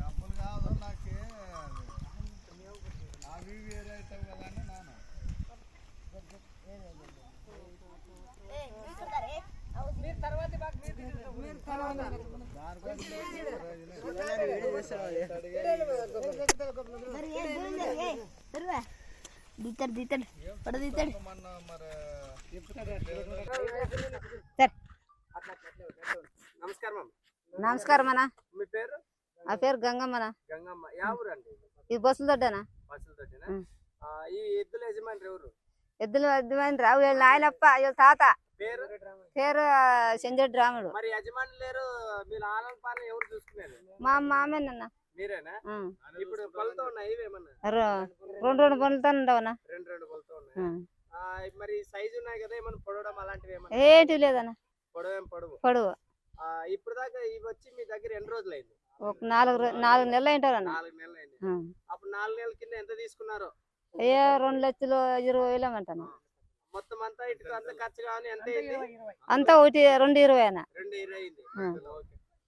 డబ్బులు పడ నమస్కారం అమ్మ. నమస్కారం. అన్న. మీ పేరు? నా పేరు గంగమ్మన గంగమ్మ. యా ఊరు అండి ఇది బస్సులు దొడ్డనా. ఆ, ఈ ఎద్దుల యజమాని ఎవరు? ఎద్దులు ఎద్దుమైన రావు వీళ్ళ నాయనప్ప వీళ్ళ తాత. పేరు? సంజయ్ రాముడు. మరి యజమాని లేరు మీరు ఆనంద పాలన ఎవరు మా మామేనన్న మీరేనా. ఇప్పుడు పళ్ళతో ఉన్నాయి ఇవేమన్నా రెండు రెండు పనులతో ఉండవనా? రెండు రెండు పళ్ళతో ఉన్నాయి? ఆ, మరి సైజు ఉన్నాయి కదా ఏమన్నా పొడవడం అలాంటివి ఏమన్నా? ఏంటి లేదన్న. పొడవేం పొడవు? పొడవు. ఆ, ఇప్పుడు దాకా ఇవి వచ్చి మీ దగ్గర ఎన్ని రోజులు అయింది ఒక నాలుగు నాలుగు నెలలు అయింటారన్న. నాలుగు నెలలు అయింది. అప్పుడు నాలుగు నెలల కింద ఎంత తీసుకున్నారు? ఏ రెండు లక్షలు ఇరవై వేలు అంటాను మొత్తం అంతా ఇటు అంత ఖర్చు కానీ ఎంత అంతా ఒకటి రెండు ఇరవై అన్న. రెండు ఇరవై అయింది.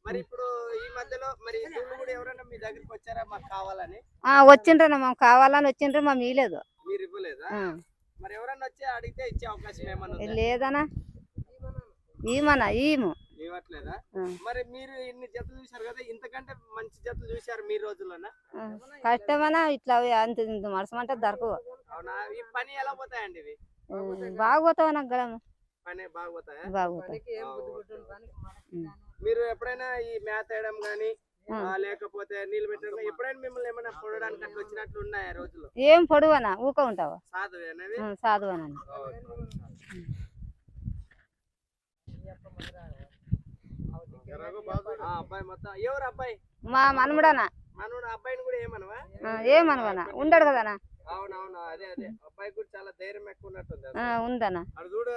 మరి ఇప్పుడు ఈ మధ్యలో మరి కూడా ఎవరైనా మీ దగ్గరికి వచ్చారా మాకు కావాలని? ఆ, వచ్చిండ్రన్న మాకు కావాలని వచ్చిండ్రు మా మీలేదు మీరు ఇవ్వలేదా? మరి ఎవరైనా వచ్చి అడిగితే ఇచ్చే అవకాశం ఏమన్నా? లేదనా ఈమనా ఈము. ఇవ్వట్లేదా. మరి మీరు ఇన్ని జతలు చూశారు కదా ఇంతకంటే మంచి జతలు మీ రోజుల్లోనా కష్టమనా ఇట్లా అవి అంత ఇంత మడసమంటే దొరకవు అవునా? ఈ పని ఎలా పోతాయండి ఇవి? బాగోతావు నాకు గడము పని. మీరు ఎప్పుడైనా ఈ మేత వేయడం గానీ లేకపోతే నీళ్ళు పెట్టడం ఎప్పుడైనా మిమ్మల్ని ఏమైనా పొడడానికి అట్లా వచ్చినట్లు ఉన్నాయా రోజులు ఏం పొడువనా? ఊక ఉంటావా? సాధువే అనేవి సాధువనా ఆ, అబ్బాయి మొత్తం. ఎవరు అబ్బాయి? మా మనముడనా? మనోడు అబ్బాయిని కూడా ఏమనవా? ఆ, ఏమనవనా? ఉండడు కదనా? అవునవును అదే అదే. అబ్బాయి కూడా చాలా ధైర్యం ఎక్కువ ఉన్నట్టుంది ఆ, ఉందనా? చూడు.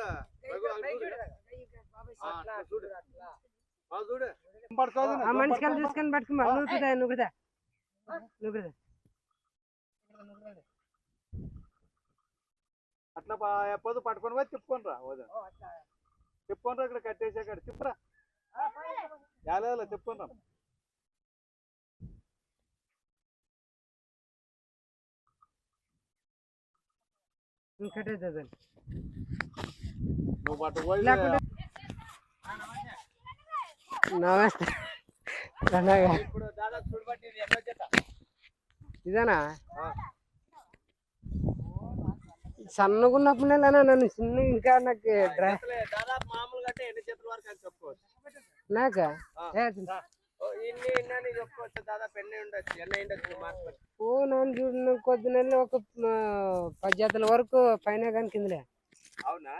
ఆ, ఆ మనిషికి చూసుకొని పట్టుకోమా నువ్వు కూడా నువ్వు కూడా నువ్వు కూడా అట్లా పొద్దు పట్టుకొని పోయి తిప్పుకొని రా వదిన తిప్పుకొని రా ఇక్కడ కట్టేసి అక్కడ. తిప్పురా. యాలేదో తిప్పుకొని రా కట్టేది నువ్వు పట్టుకోయి లేకుంటే నమస్తే. ఇదేనా? సన్నగున్నప్పుడు నన్ను చిన్న ఇంకా నాకు డ్రై ఓ, నన్ను చూడు కొద్ది నెలలు ఒక పది జతల వరకు పైన కానీ కిందలే. అవునా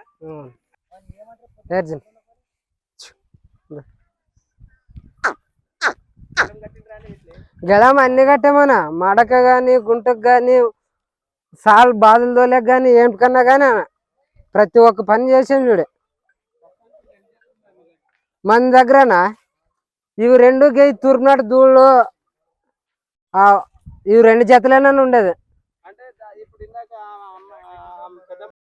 అర్జున్ ఏం కట్టిండ్రా అని ఇట్లే గెలం అన్ని కట్టామన్నా మడక కానీ గుంటకు కానీ సాల్ బాధలు తోలేక గాని ఏంటికన్నా కానీ ప్రతి ఒక్క పని చేసాం చూడే. మన దగ్గరనా? ఇవి రెండు గై తూర్పునాడు దూళ్ళు ఆ, ఇవి రెండు జతలేనని ఉండేది.